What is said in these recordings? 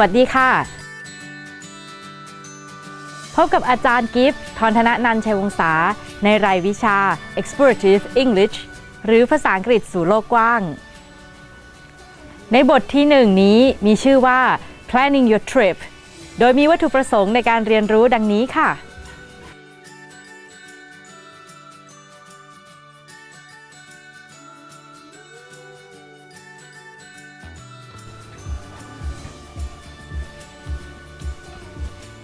วัสดีค่ะ พบกับอาจารย์กิฟต์ทรธนนันท์ชัยวงศาในรายวิชา Explorative English หรือภาษาอังกฤษสู่โลกกว้าง ในบทที่หนึ่งนี้มีชื่อว่า planning your trip โดยมีวัตถุประสงค์ในการเรียนรู้ดังนี้ค่ะ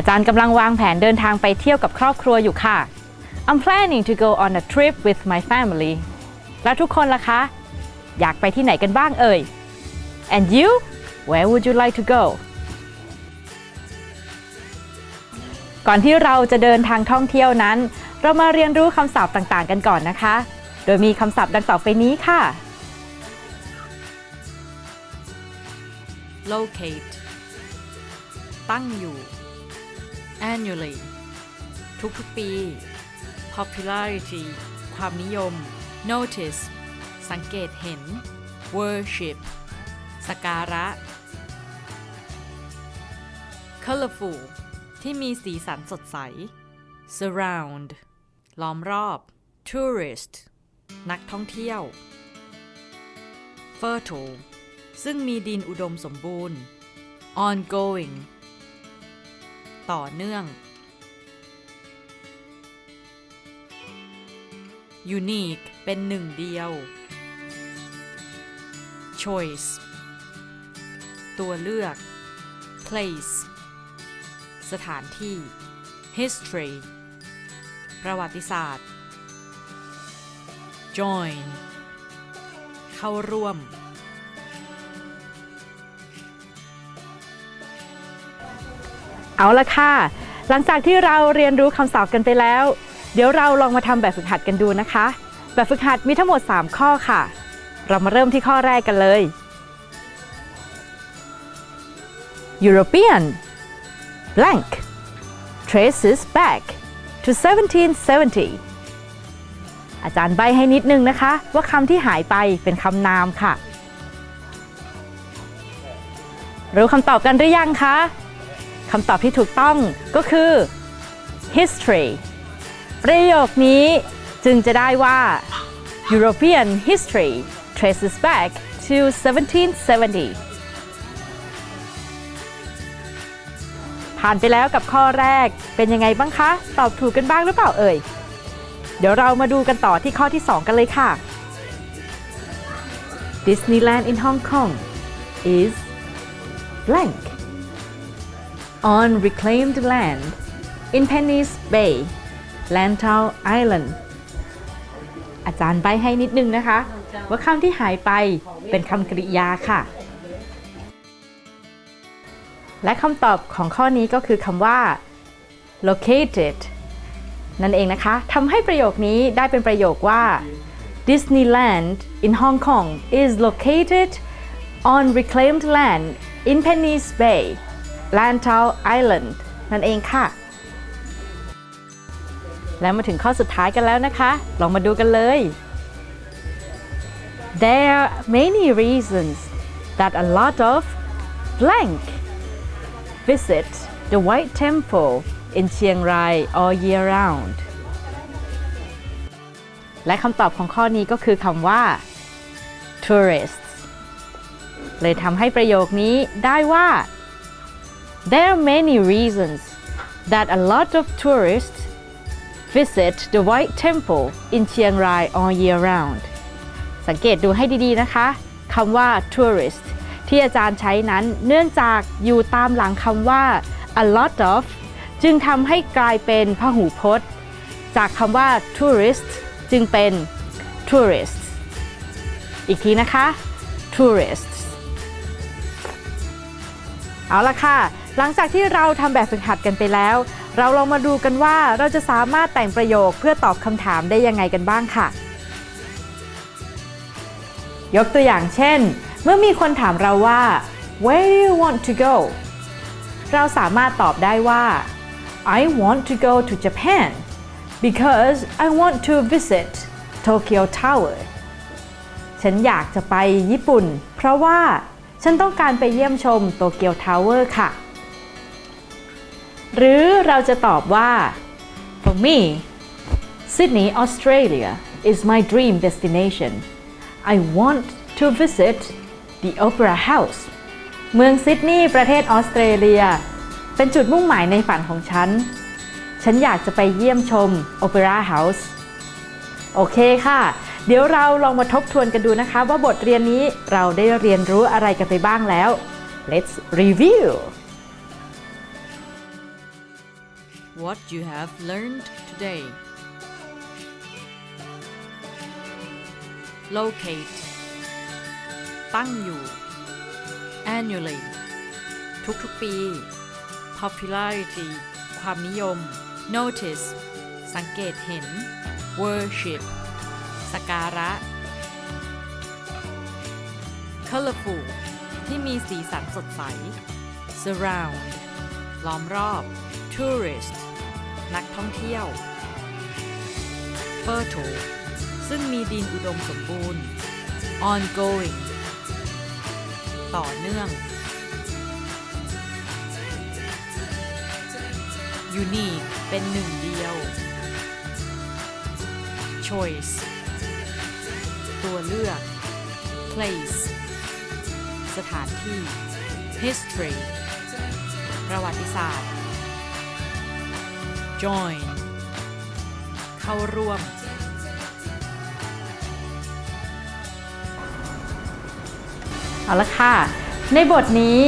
อาจารย์กำลังวางแผนเดินทางไปเที่ยวกับครอบครัวอยู่ค่ะ I'm planning to go on a trip with my family แล้วทุกคนล่ะคะ อยากไปที่ไหนกันบ้างเอ่ย And you where would you like to go ก่อนที่เราจะเดินทางท่องเที่ยวนั้น เรามาเรียนรู้คำศัพท์ต่างๆ กันก่อนนะคะ โดยมีคำศัพท์ดังต่อไปนี้ค่ะ locate ตั้งอยู่ annually ทุกๆปี popularity ความนิยม notice สังเกตเห็น worship สกการะ colorful ที่มีสีสันสดใส surround ล้อมรอบ tourist นักท่องเที่ยว fertile ซึ่งมีดินอุดมสมบูรณ์ ongoing ต่อเนื่อง unique เป็นหนึ่งเดียว choice ตัวเลือก place สถานที่ history ประวัติศาสตร์ join เข้าร่วม เอาละค่ะ หลังจากที่เราเรียนรู้คำศัพท์กันไปแล้ว เดี๋ยวเราลองมาทำแบบฝึกหัดกันดูนะคะ แบบฝึกหัดมีทั้งหมด 3 ข้อค่ะ เรามาเริ่มที่ข้อแรกกันเลย European blank traces back to 1770 อาจารย์ใบให้นิดนึงนะคะ ว่าคำที่หายไปเป็นคำนามค่ะ รู้คำตอบกันหรือยังคะ คำตอบที่ถูกต้องก็คือ history ประโยคนี้จึงจะได้ว่า European history traces back to 1770 ผ่านไปแล้วกับข้อแรกเป็นยังไงบ้างคะ ตอบถูกกันบ้างหรือเปล่าเอ่ย เดี๋ยวเรามาดูกันต่อที่ข้อที่ 2 กันเลยค่ะ Disneyland in Hong Kong is blank on reclaimed land in Penny's Bay Lantau Island อาจารย์ใบให้นิดนึงนะคะ ว่าคำที่หายไปเป็นคำกริยาค่ะ และคำตอบของข้อนี้ก็คือคำว่า located นั่นเองนะคะทำให้ประโยคนี้ได้เป็นประโยคว่า Disneyland in Hong Kong is located on reclaimed land in Penny's Bay Lantau Island นั่นเองค่ะ แล้วมาถึงข้อสุดท้ายกันแล้วนะคะ ลองมาดูกันเลย There are many reasons that a lot of blank visit the White Temple in Chiang Rai all year round และคำตอบของข้อนี้ก็คือคำว่า tourists เลยทำให้ประโยคนี้ได้ว่า There are many reasons that a lot of tourists visit the White Temple in Chiang Rai all year round สังเกตดูให้ดีๆนะคะคำว่า tourist ที่อาจารย์ใช้นั้นเนื่องจากอยู่ตามหลังคำว่า a lot of จึงทำให้กลายเป็นพหูพจน์ จากคำว่า tourist จึงเป็น tourists อีกทีนะคะ tourists เอาละค่ะ หลังจากที่เราทำแบบฝึกหัดกันไปแล้ว เราลองมาดูกันว่าเราจะสามารถแต่งประโยคเพื่อตอบคำถามได้ยังไงกันบ้างค่ะ ยกตัวอย่างเช่น เมื่อมีคนถามเราว่า where do you want to go เราสามารถตอบได้ว่า I want to go to Japan because I want to visit Tokyo Tower ฉันอยากจะไปญี่ปุ่น เพราะว่าฉันต้องการไปเยี่ยมชมโตเกียวทาวเวอร์ค่ะ หรือเราจะตอบว่า for me Sydney Australia is my dream destination I want to visit the Opera House เมืองซิดนีย์ประเทศออสเตรเลีย เป็นจุดมุ่งหมายในฝันของฉัน ฉันอยากจะไปเยี่ยมชม Opera House โอเคค่ะ เดี๋ยวเราลองมาทบทวนกันดูนะคะ ว่าบทเรียนนี้เราได้เรียนรู้อะไรกันไปบ้างแล้ว Let's review What you have learned today. Locate ตั้งอยู่ Annually ทุกๆปี Popularity ความนิยม Notice สังเกตเห็น Worship สกการะ Colorful ที่มีสีสันสดใส Surround ล้อมรอบ Tourist นักท่องเที่ยว Fertile ซึ่งมีดินอุดมสมบูรณ์ Ongoing ต่อเนื่อง Unique เป็นหนึ่งเดียว Choice ตัวเลือก Place สถานที่ History ประวัติศาสตร์ Join เข้าร่วม เอาละค่ะ ในบทนี้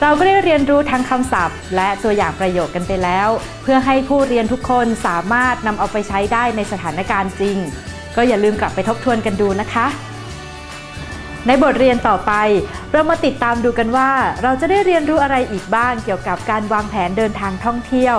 เราก็ได้เรียนรู้ทั้งคำศัพท์ และตัวอย่างประโยคกันไปแล้ว เพื่อให้ผู้เรียนทุกคนสามารถนำเอาไปใช้ได้ในสถานการณ์จริง ก็อย่าลืมกลับไปทบทวนกันดูนะคะ ในบทเรียนต่อไป เรามาติดตามดูกันว่า เราจะได้เรียนรู้อะไรอีกบ้างเกี่ยวกับการวางแผนเดินทางท่องเที่ยว